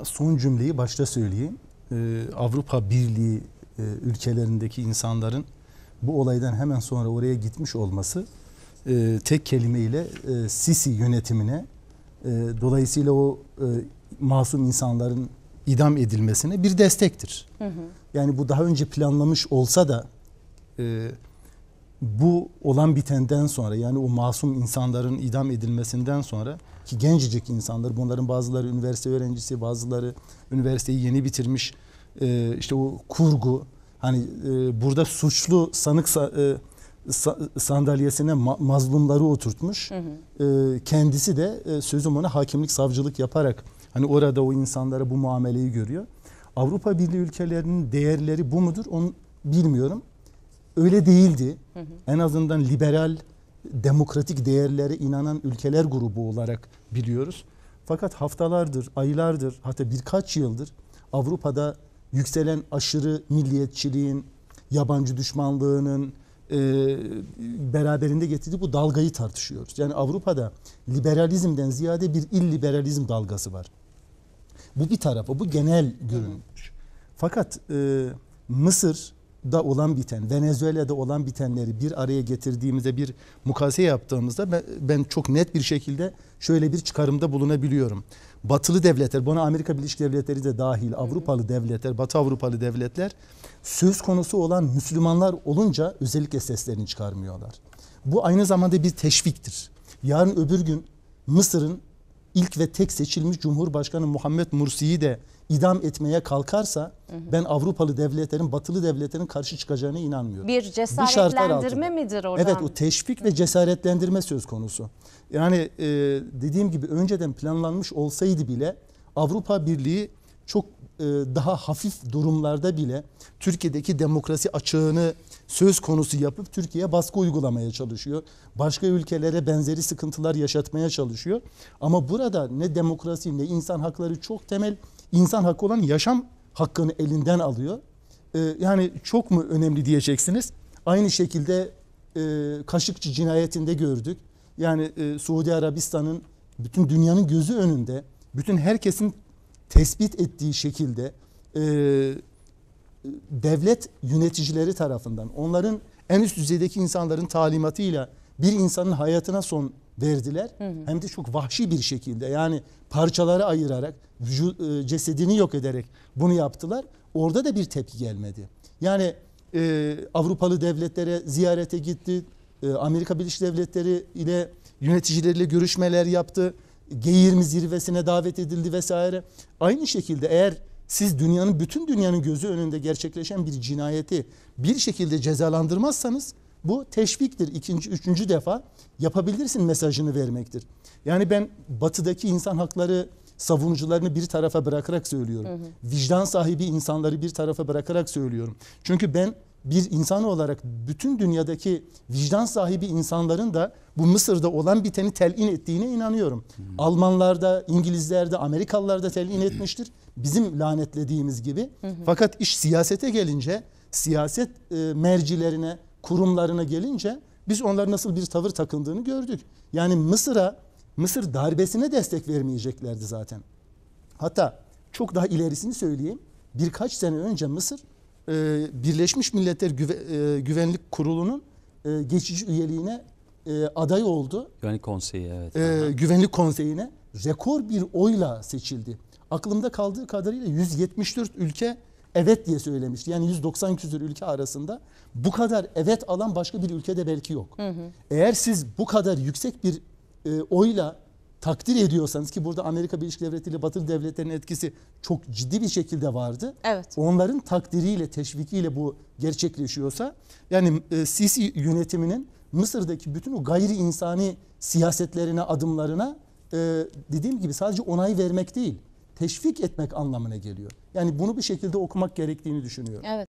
e, son cümleyi başta söyleyeyim. E, Avrupa Birliği e, ülkelerindeki insanların bu olaydan hemen sonra oraya gitmiş olması e, tek kelimeyle e, Sisi yönetimine dolayısıyla o masum insanların idam edilmesine bir destektir. Yani bu daha önce planlamış olsa da bu olan bitenden sonra yani o masum insanların idam edilmesinden sonra ki gencecik insanlar bunların bazıları üniversite öğrencisi bazıları üniversiteyi yeni bitirmiş e, işte o kurgu hani e, burada suçlu sanık sa- e, sa- sandalyesine ma- mazlumları oturtmuş. E, kendisi de e, sözüm ona hakimlik savcılık yaparak hani orada o insanlara bu muameleyi görüyor. Avrupa Birliği ülkelerinin değerleri bu mudur onu bilmiyorum öyle değildi. En azından liberal, demokratik değerlere inanan ülkeler grubu olarak biliyoruz. Fakat haftalardır, aylardır, hatta birkaç yıldır Avrupa'da yükselen aşırı milliyetçiliğin, yabancı düşmanlığının e, beraberinde getirdiği bu dalgayı tartışıyoruz. Yani Avrupa'da liberalizmden ziyade bir illiberalizm dalgası var. Bu bir tarafa, bu genel görünüş. Fakat e, Mısır'da olan biten, Venezuela'da olan bitenleri bir araya getirdiğimizde bir mukayese yaptığımızda ben, ben çok net bir şekilde şöyle bir çıkarımda bulunabiliyorum. Batılı devletler, buna Amerika Birleşik Devletleri de dahil, Avrupalı devletler, Batı Avrupalı devletler söz konusu olan Müslümanlar olunca özellikle seslerini çıkarmıyorlar. Bu aynı zamanda bir teşviktir. Yarın öbür gün Mısır'ın ilk ve tek seçilmiş Cumhurbaşkanı Muhammed Mursi'yi de idam etmeye kalkarsa ben Avrupalı devletlerin, batılı devletlerin karşı çıkacağına inanmıyorum. Bir cesaretlendirme midir oradan? Evet o teşvik ve cesaretlendirme söz konusu. Yani e, dediğim gibi önceden planlanmış olsaydı bile Avrupa Birliği çok e, daha hafif durumlarda bile Türkiye'deki demokrasi açığını söz konusu yapıp Türkiye'ye baskı uygulamaya çalışıyor. Başka ülkelere benzeri sıkıntılar yaşatmaya çalışıyor. Ama burada ne demokrasi ne insan hakları çok temel insan hakkı olan yaşam hakkını elinden alıyor. Ee, yani çok mu önemli diyeceksiniz. Aynı şekilde e, Kaşıkçı cinayetinde gördük. Yani e, Suudi Arabistan'ın bütün dünyanın gözü önünde, bütün herkesin tespit ettiği şekilde e, devlet yöneticileri tarafından onların en üst düzeydeki insanların talimatıyla bir insanın hayatına son verdiler. Hem de çok vahşi bir şekilde yani parçalara ayırarak vücu- e, cesedini yok ederek bunu yaptılar. Orada da bir tepki gelmedi. Yani e, Avrupalı devletlere ziyarete gitti. E, Amerika Birleşik Devletleri ile yöneticileriyle görüşmeler yaptı. G20 zirvesine davet edildi vesaire. Aynı şekilde eğer siz dünyanın bütün dünyanın gözü önünde gerçekleşen bir cinayeti bir şekilde cezalandırmazsanız bu teşviktir. İkinci, üçüncü defa yapabilirsin mesajını vermektir. Yani ben batıdaki insan hakları savunucularını bir tarafa bırakarak söylüyorum. Vicdan sahibi insanları bir tarafa bırakarak söylüyorum. Çünkü ben bir insan olarak bütün dünyadaki vicdan sahibi insanların da bu Mısır'da olan biteni telin ettiğine inanıyorum. Almanlarda, İngilizlerde, Amerikalılar telin etmiştir. Bizim lanetlediğimiz gibi. Fakat iş siyasete gelince, siyaset e, mercilerine, kurumlarına gelince biz onların nasıl bir tavır takındığını gördük. Yani Mısır'a, Mısır darbesine destek vermeyeceklerdi zaten. Hatta çok daha ilerisini söyleyeyim. Birkaç sene önce Mısır e, Birleşmiş Milletler e, Güvenlik Kurulu'nun e, geçici üyeliğine aday oldu. Güvenlik Konseyi evet. Güvenlik Konseyi'ne rekor bir oyla seçildi. Aklımda kaldığı kadarıyla 174 ülke evet diye söylemişti. Yani 190 küsur ülke arasında bu kadar evet alan başka bir ülkede belki yok. Eğer siz bu kadar yüksek bir e, oyla takdir ediyorsanız ki burada Amerika Birleşik Devletleri ile Batı devletlerinin etkisi çok ciddi bir şekilde vardı. Evet. Onların takdiriyle, teşvikiyle bu gerçekleşiyorsa yani e, Sisi yönetiminin Mısır'daki bütün o gayri insani siyasetlerine, adımlarına e, dediğim gibi sadece onay vermek değil, teşvik etmek anlamına geliyor. Yani bunu bir şekilde okumak gerektiğini düşünüyorum. Evet.